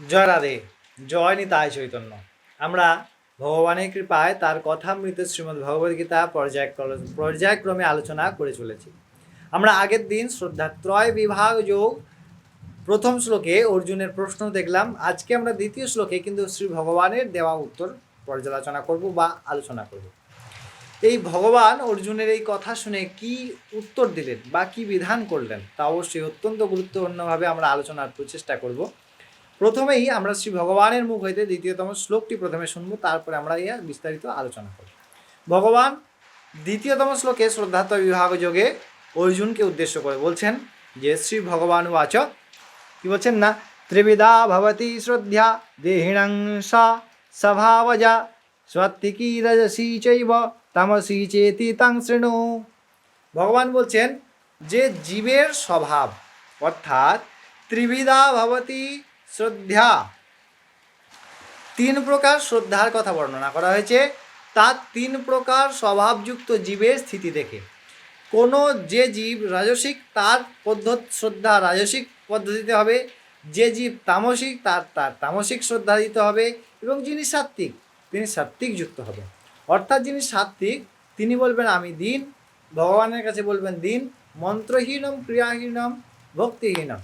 জয় রাধে, জয় নিতায় চৈতন্য। আমরা ভগবানের কৃপায় তার কথামৃত শ্রীমদ্ ভগবদ্গীতা পর্যায়ক্রমে পর্যায়ক্রমে আলোচনা করে চলেছি। আমরা আগের দিন শ্রদ্ধাত্রয় বিভাগ যোগ প্রথম শ্লোকে অর্জুনের প্রশ্ন দেখলাম। আজকে আমরা দ্বিতীয় শ্লোকে কিন্তু শ্রী ভগবানের দেওয়া উত্তর পর্যালোচনা করব বা আলোচনা করব। এই ভগবান অর্জুনের এই কথা শুনে কি উত্তর দিলেন বা কি বিধান করলেন তা অবশ্যই অত্যন্ত গুরুত্বপূর্ণভাবে আমরা আলোচনার প্রচেষ্টা করব। প্রথমেই আমরা শ্রী ভগবানের মুখ হইতে দ্বিতীয়তম শ্লোকটি প্রথমে শুনব, তারপরে আমরা ইয়া বিস্তারিত আলোচনা করব। ভগবান দ্বিতীয়তম শ্লোকে শ্রদ্ধাত্ম বিভাগ যোগে অর্জুনকে উদ্দেশ্য করে বলছেন যে, শ্রী ভগবান বাচ কি বলছেন না? ত্রিবিধা ভবতি শ্রদ্ধা দেহিণং স্বভাবজা স্বত্বিকী রজসী চৈব তামসী চেতি তাং শৃণু। ভগবান বলছেন যে, জীবের স্বভাব অর্থাৎ ত্রিবিধা ভবতি শ্রদ্ধা। তিন প্রকার শ্রদ্ধার কথা বর্ণনা করা হয়েছে। তার তিন প্রকার স্বভাবযুক্ত জীবের স্থিতি দেখে। কোনো যে জীব রাজসিক, তার পদ্ধতি শ্রদ্ধা রাজসিক পদ্ধতিতে হবে। যে জীব তামসিক, তার তার তামসিক শ্রদ্ধা দিতে হবে এবং যিনি সাত্ত্বিক, তিনি সাত্ত্বিক যুক্ত হবে। অর্থাৎ যিনি সাত্ত্বিক, তিনি বলবেন, আমি দিন। ভগবানের কাছে বলবেন, দিন। মন্ত্রহীনম, ক্রিয়াহীনম, ভক্তিহীনম।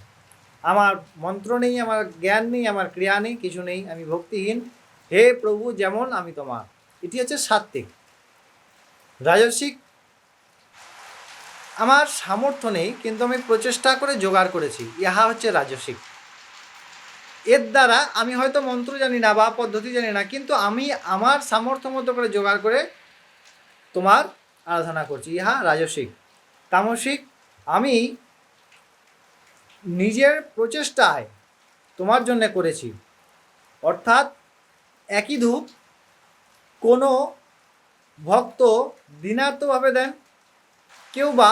আমার মন্ত্র নেই, আমার জ্ঞান নেই, আমার ক্রিয়া নেই, কিছু নেই, আমি ভক্তিহীন। হে প্রভু, যেমন আমি তোমার। এটি হচ্ছে সাত্ত্বিক। রাজস্বিক আমার সামর্থ্য নেই, কিন্তু আমি প্রচেষ্টা করে জোগাড় করেছি। ইহা হচ্ছে রাজসিক এর দ্বারা আমি হয়তো মন্ত্র জানি না বা পদ্ধতি জানি না, কিন্তু আমি আমার সামর্থ্য মতো করে জোগাড় করে তোমার আরাধনা করছি। ইহা রাজসিক তামসিক, আমি নিজের প্রচেষ্টায় তোমার জন্য করেছি। অর্থাৎ একই ধূপ কোনো ভক্ত দিনার্থভাবে দেন, কেউ বা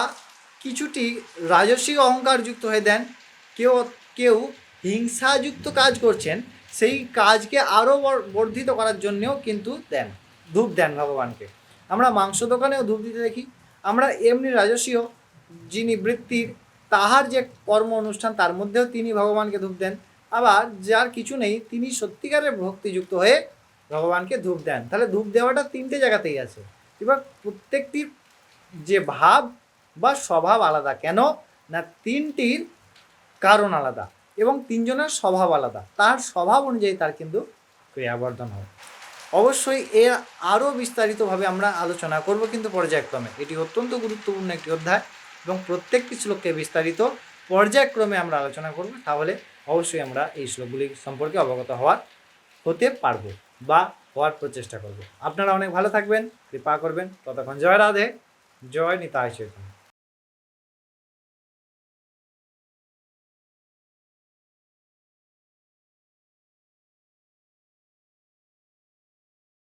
কিছুটি রাজস্বিক অহংকারযুক্ত হয়ে দেন, কেউ কেউ হিংসাযুক্ত কাজ করছেন, সেই কাজকে আরও বর্ধিত করার জন্যেও কিন্তু দেন, ধূপ দেন ভগবানকে। আমরা মাংস দোকানেও ধূপ দিতে দেখি। আমরা এমনি রাজস্বীয় যিনি বৃত্তির তাহার যে কর্ম অনুষ্ঠান, তার মধ্যেও তিনি ভগবানকে ধূপ দেন। আবার যার কিছু নেই, তিনি সত্যিকারের ভক্তিযুক্ত হয়ে ভগবানকে ধূপ দেন। তাহলে ধূপ দেওয়াটা তিনটে জায়গাতেই আছে। এবার প্রত্যেকটির যে ভাব বা স্বভাব আলাদা। কেন? না, তিনটির কারণ আলাদা এবং তিনজনের স্বভাব আলাদা। তার স্বভাব অনুযায়ী তার কিন্তু ক্রিয়াবর্ধন হয়। অবশ্যই এর আরও বিস্তারিতভাবে আমরা আলোচনা করব কিন্তু পর্যায়ক্রমে। এটি অত্যন্ত গুরুত্বপূর্ণ একটি অধ্যায়। এবং প্রত্যেকটি শ্লোককে বিস্তারিত পর্যায়ক্রমে আমরা আলোচনা করব, তাহলে অবশ্যই আমরা এই শ্লোকগুলি সম্পর্কে অবগত হওয়ার হতে পারব বা হওয়ার প্রচেষ্টা করব। আপনারা অনেক ভালো থাকবেন, কৃপা করবেন। ততক্ষণ জয় রাধে, জয় নিতাই চৈতন্য।